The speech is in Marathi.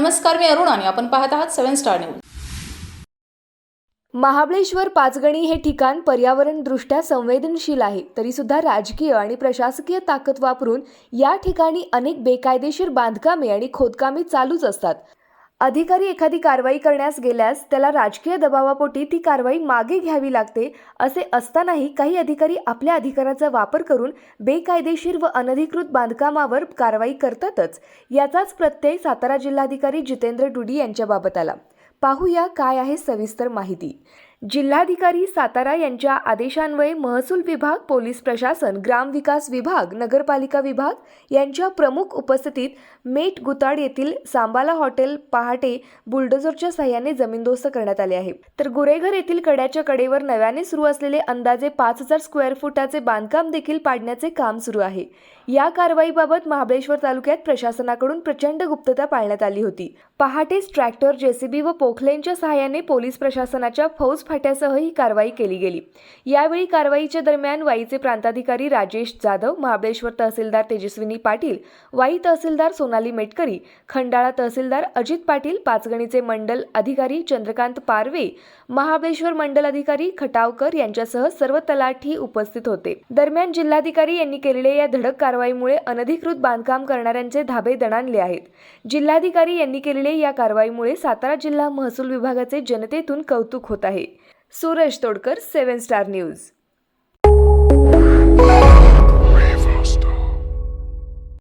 नमस्कार मी अरुण आणि आपण पाहत आहात Seven Star News. Mahabaleshwar Panchgani हे ठिकाण पर्यावरणदृष्ट्या संवेदनशील आहे. तरीसुद्धा राजकीय आणि प्रशासकीय ताकद वापरून या ठिकाणी अनेक बेकायदेशीर बांधकामे आणि खोदकामे चालूच असतात. अधिकारी एखादी कारवाई करण्यास गेल्यास त्याला राजकीय दबावापोटी ती कारवाई मागे घ्यावी लागते असे असतानाही काही अधिकारी आपल्या अधिकाराचा वापर करून बेकायदेशीर व अनधिकृत बांधकामावर कारवाई करतातच. याचाच प्रत्यय सातारा जिल्हाधिकारी जितेंद्र डुडी यांच्याबाबत आला. पाहूया काय आहे सविस्तर माहिती. जिल्हाधिकारी सातारा यांच्या आदेशान्वये महसूल विभाग पोलीस प्रशासन ग्रामविकास विभाग नगरपालिका विभाग यांच्या प्रमुख उपस्थितीत मेट गुताड येथील सांबाला हॉटेल पहाटे बुलडोझरच्या सहाय्याने जमीनदोस्त करण्यात आले आहे. तर गुरेघर येथील कड्याच्या कडेवर नव्याने सुरू असलेले अंदाजे पाच हजार स्क्वेअर फुटाचे बांधकाम देखील पाडण्याचे काम सुरू आहे. या कारवाईबाबत महाबळेश्वर तालुक्यात प्रशासनाकडून प्रचंड गुप्तता पाळण्यात आली होती. पहाटेच ट्रॅक्टर जेसीबी व पोखलेंच्या सहाय्याने पोलीस प्रशासनाच्या फौज फाट्यासह ही कारवाई केली गेली. यावेळी कारवाईच्या दरम्यान वाईचे प्रांताधिकारी राजेश जाधव महाबळेश्वर तहसीलदार तेजस्विनी पाटील वाई तहसीलदार सोनाली मेटकरी खंडाळा तहसीलदार अजित पाटील पाचगणीचे मंडल अधिकारी चंद्रकांत पारवे महाबळेश्वर मंडल अधिकारी खटावकर यांच्यासह सर्व तलाठी उपस्थित होते. दरम्यान जिल्हाधिकारी यांनी केलेल्या या धडक कारवाईमुळे अनधिकृत बांधकाम करणाऱ्यांचे धाबे दणाणले आहेत. जिल्हाधिकारी यांनी केलेल्या या कारवाईमुळे सातारा जिल्हा महसूल विभागाचे जनतेतून कौतुक होत आहे. Suresh Todkar Seven Star News.